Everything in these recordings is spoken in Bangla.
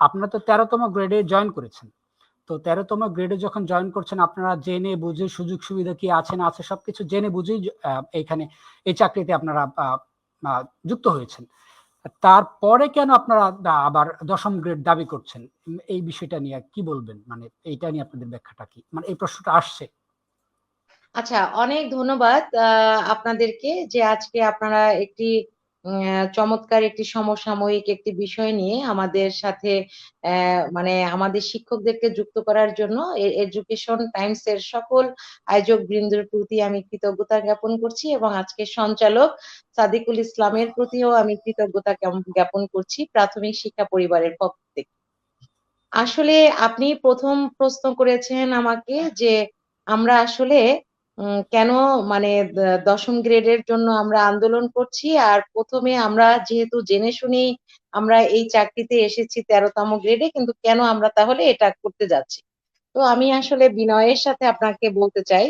আপনারা তো তেরোতম গ্রেডে জয়েন করেছেন। তো তেরোতম গ্রেডে যখন জয়েন করছেন, আপনারা জেনে বুঝে সুযোগ সুবিধা কি আছে না আছে সবকিছু জেনে বুঝেই এইখানে এই চাকরিতে আপনারা যুক্ত হয়েছেন। তারপরে কেন আপনারা আবার দশম গ্রেড দাবি করছেন? এই বিষয়টা নিয়ে কি বলবেন? মানে এইটা নিয়ে আপনাদের ব্যাখ্যাটা কি? মানে এই প্রশ্নটা আসছে। আচ্ছা অনেক ধন্যবাদ আপনাদেরকে যে আজকে আপনারা একটি চমৎকার একটি সমসাময়িক একটি বিষয় নিয়ে আমাদের সাথে মানে আমাদের শিক্ষকদেরকে যুক্ত করার জন্য এডুকেশন টাইমস এর সকল আয়োজক বৃন্দের প্রতি আমি কৃতজ্ঞতা জ্ঞাপন করছি এবং আজকে সঞ্চালক সাদিকুল ইসলামের প্রতিও আমি কৃতজ্ঞতা জ্ঞাপন করছি প্রাথমিক শিক্ষা পরিবারের পক্ষ থেকে। আসলে আপনি প্রথম প্রশ্ন করেছেন আমাকে যে আমরা আসলে কেন মানে দশম গ্রেডের জন্য আমরা আন্দোলন করছি? আর প্রথমে আমরা যেহেতু জেনে শুনেই আমরা এই চাকরিতে এসেছি তেরোতম গ্রেডে কিন্তু কেন আমরা তাহলে এটা করতে যাচ্ছি? তো আমি আসলে বিনয়ের সাথে আপনাকে বলতে চাই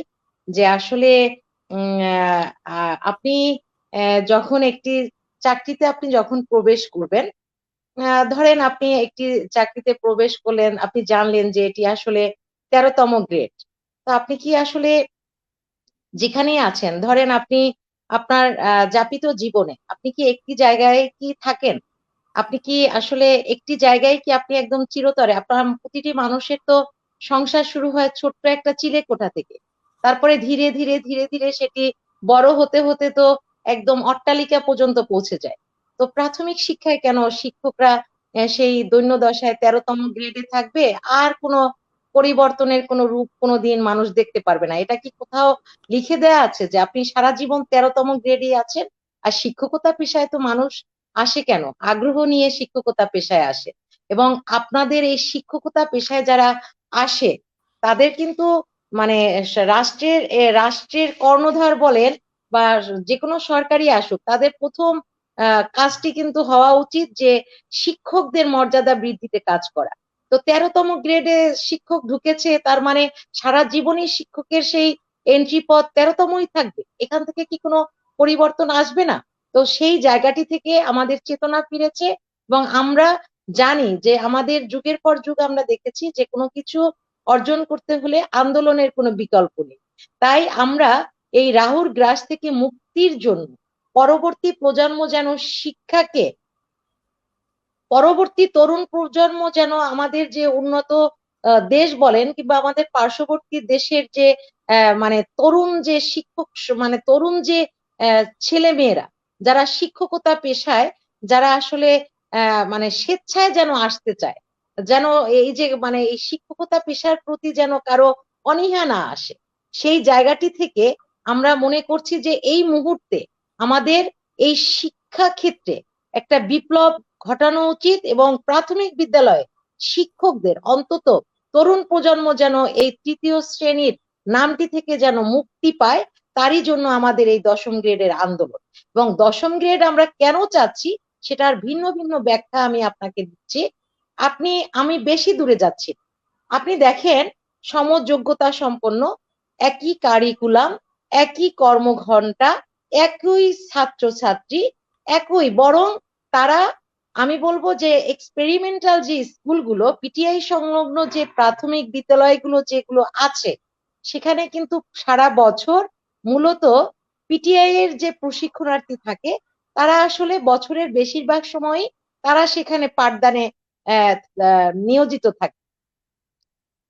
যে আসলে আপনি যখন একটি চাকরিতে আপনি যখন প্রবেশ করবেন ধরেন আপনি একটি চাকরিতে প্রবেশ করলেন, আপনি জানলেন যে এটি আসলে তেরোতম গ্রেড তো আপনি কি আসলে যেখানেই আছেন, ধরেন আপনি আপনার যাপিত জীবনে আপনি কি একটি জায়গায় কি থাকেন? আপনি কি আসলে একটি জায়গায় কি আপনি একদম চিরতরে? আপনার প্রতিটি মানুষের তো সংসার শুরু হয় ছোট্ট একটা চিলে কোঠা থেকে। তারপরে ধীরে ধীরে ধীরে ধীরে সেটি বড় হতে হতে তো একদম অট্টালিকা পর্যন্ত পৌঁছে যায়। তো প্রাথমিক শিক্ষায় কেন শিক্ষকরা সেই দৈন্য দশায় তেরোতম গ্রেডে থাকবে? আর কোনো পরিবর্তনের কোনো রূপ কোনো দিন মানুষ দেখতে পারবে না। এটা কি কোথাও লিখে দেয়া আছে যে আপনি সারা জীবন তেরোতম গ্রেডে আছেন আর শিক্ষকতা পেশায় তো মানুষ আসে কেন? আগ্রহ নিয়ে শিক্ষকতা পেশায় আসে। এবং আপনাদের এই শিক্ষকতা পেশায় যারা আসে, তাদের কিন্তু মানে রাষ্ট্রের রাষ্ট্রের কর্ণধার বলেন বা যে কোনো সরকারি আসুক, তাদের প্রথম কাজটি কিন্তু হওয়া উচিত যে শিক্ষকদের মর্যাদা বৃদ্ধিতে কাজ করা। তো তেরোতম গ্রেডে শিক্ষক ঢুকেছে, তার মানে সারা জীবনই শিক্ষকের সেই এন্ট্রি পথ তেরোতমই থাকবে। এখান থেকে কি কোনো পরিবর্তন আসবে না? তো সেই জায়গাটি থেকে আমাদের চেতনা ফিরেছে এবং আমরা জানি যে আমাদের যুগের পর যুগ আমরা দেখেছি যে কোনো কিছু অর্জন করতে হলে আন্দোলনের কোনো বিকল্প নেই। তাই আমরা এই রাহুর গ্রাস থেকে মুক্তির জন্য পরবর্তী প্রজন্ম যেন শিক্ষাকে পরবর্তী তরুণ প্রজন্ম যেন আমাদের যে উন্নত দেশ বলেন কিংবা আমাদের পার্শ্ববর্তী দেশের যে মানে তরুণ যে শিক্ষক মানে তরুণ যে ছেলে মেয়েরা যারা শিক্ষকতা পেশায়, যারা আসলে মানে স্বেচ্ছায় যেন আসতে চায়, যেন এই যে মানে এই শিক্ষকতা পেশার প্রতি যেন কারও অনীহা না আসে, সেই জায়গাটি থেকে আমরা মনে করছি যে এই মুহূর্তে আমাদের এই শিক্ষা ক্ষেত্রে একটা বিপ্লব ঘটানো উচিত এবং প্রাথমিক বিদ্যালয়ে শিক্ষকদের অন্তত তরুণ প্রজন্ম যেন এই তৃতীয় শ্রেণির নামটি থেকে যেন মুক্তি পায়, তারই জন্য আমাদের এই দশম গ্রেডের আন্দোলন। এবং দশম গ্রেড আমরা কেন চাচ্ছি সেটার ভিন্ন ভিন্ন ব্যাখ্যা আমি আপনাকে দিচ্ছি। আপনি, আমি বেশি দূরে যাচ্ছি। আপনি দেখেন, সমযোগ্যতা সম্পন্ন, একই কারিকুলাম একই কর্মঘণ্টা, একই ছাত্রছাত্রী, একই, বরং তারা আমি বলব যে এক্সপেরিমেন্টাল যে স্কুলগুলো পিটিআই সংলগ্ন যে প্রাথমিক বিদ্যালয়গুলো যেগুলো আছে, সেখানে কিন্তু সারা বছর মূলত পিটিআই এর যে প্রশিক্ষণার্থী থাকে, তারা আসলে বছরের বেশিরভাগ সময়ই তারা সেখানে পাঠদানে নিয়োজিত থাকে।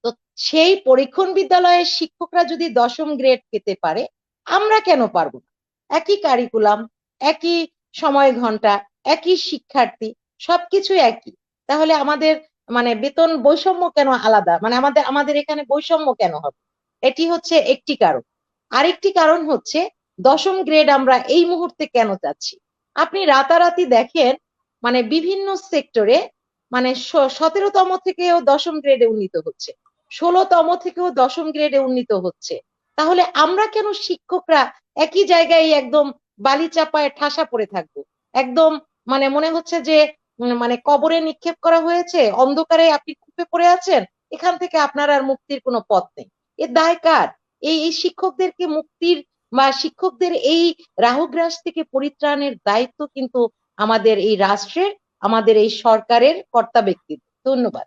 তো সেই পরীক্ষণ বিদ্যালয়ের শিক্ষকরা যদি দশম গ্রেড পেতে পারে, আমরা কেন পারব না? একই কারিকুলাম একই সময় ঘণ্টা একই শিক্ষার্থী, সবকিছু একই। তাহলে আমাদের মানে বেতন বৈষম্য কেন আলাদা? মানে আমাদের আমাদের এখানে বৈষম্য কেন হবে? এটি হচ্ছে একটি কারণ। আরেকটি কারণ হচ্ছে দশম গ্রেড আমরা এই মুহূর্তে কেন চাচ্ছি? আপনি রাতারাতি দেখেন মানে বিভিন্ন সেক্টরে মানে সতেরোতম থেকেও দশম গ্রেডে উন্নীত হচ্ছে, ষোলোতম থেকেও দশম গ্রেডে উন্নীত হচ্ছে। তাহলে আমরা কেন শিক্ষকরা একই জায়গায় একদম বালি চাপায় ঠাসা পড়ে থাকব? একদম মানে মনে হচ্ছে যে মানে কবরে নিক্ষেপ করা হয়েছে, অন্ধকারে আপনি কূপে পড়ে আছেন, এখান থেকে আপনার আর মুক্তির কোনো পথ নেই। এর দায় কার? এই এই শিক্ষকদেরকে মুক্তির বা শিক্ষকদের এই রাহুগ্রাস থেকে পরিত্রাণের দায়িত্ব কিন্তু আমাদের এই রাষ্ট্রের, আমাদের এই সরকারের কর্তা ব্যক্তির ধন্যবাদ।